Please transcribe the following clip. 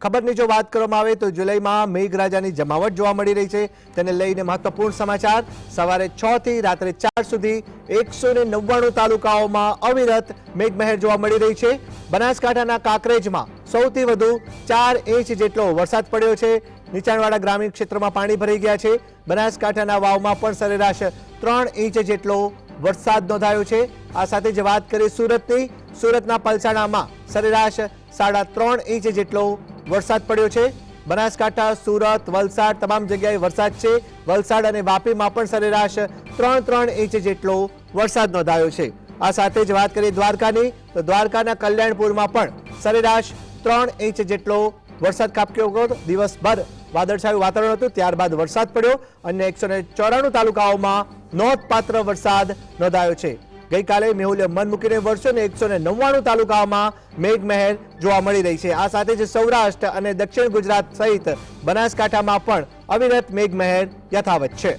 ખબરની જો વાત કરવામાં આવે તો જુલાઈમાં મેઘરાજાની જમાવટ જોવા મળી રહી છે. તેને લઈને મહત્વપૂર્ણ સમાચાર. સવારે છ થી રાત્રે ચાર સુધી એકસો નવ્વાણું તાલુકાઓમાં અવિરત મેઘમહેર જોવા મળી રહી છે. બનાસકાંઠાના કાંકરેજમાં સૌથી વધુ ચાર ઇંચ જેટલો વરસાદ પડ્યો છે. નીચાણવાળા ગ્રામીણ ક્ષેત્રમાં પાણી ભરાઈ ગયા છે. બનાસકાંઠાના વાવમાં પણ સરેરાશ ત્રણ ઇંચ જેટલો વરસાદ નોંધાયો છે. આ સાથે જે વાત કરીએ સુરતની. સુરતના પલસાણામાં સરેરાશ સાડા ત્રણ ઇંચ જેટલો વરસાદ પડ્યો છે. બનાસકાંઠા, સુરત, વલસાડ તમામ જગ્યાએ વરસાદ છે. વલસાડ અને વાપીમાં પણ સરેરાશ ત્રણ ત્રણ ઇંચ જેટલો વરસાદ નોંધાયો છે. આ સાથે જ વાત કરીએ દ્વારકાની, તો દ્વારકાના કલ્યાણપુરમાં પણ સરેરાશ ત્રણ ઇંચ જેટલો વરસાદ કાપક્યો હતો. દિવસભર વાદળછાયું વાતાવરણ હતું. ત્યારબાદ વરસાદ પડ્યો અને એકસો ચોરાણું તાલુકાઓમાં નોંધપાત્ર વરસાદ નોંધાયો છે. ગઈકાલે મેહુલે મન મૂકીને વર્ષો ને એકસો ને નવ્વાણું તાલુકાઓમાં મેઘમહેર જોવા મળી રહી છે. આ સાથે જ સૌરાષ્ટ્ર અને દક્ષિણ ગુજરાત સહિત બનાસકાંઠામાં પણ અવિરત મેઘમહેર યથાવત છે.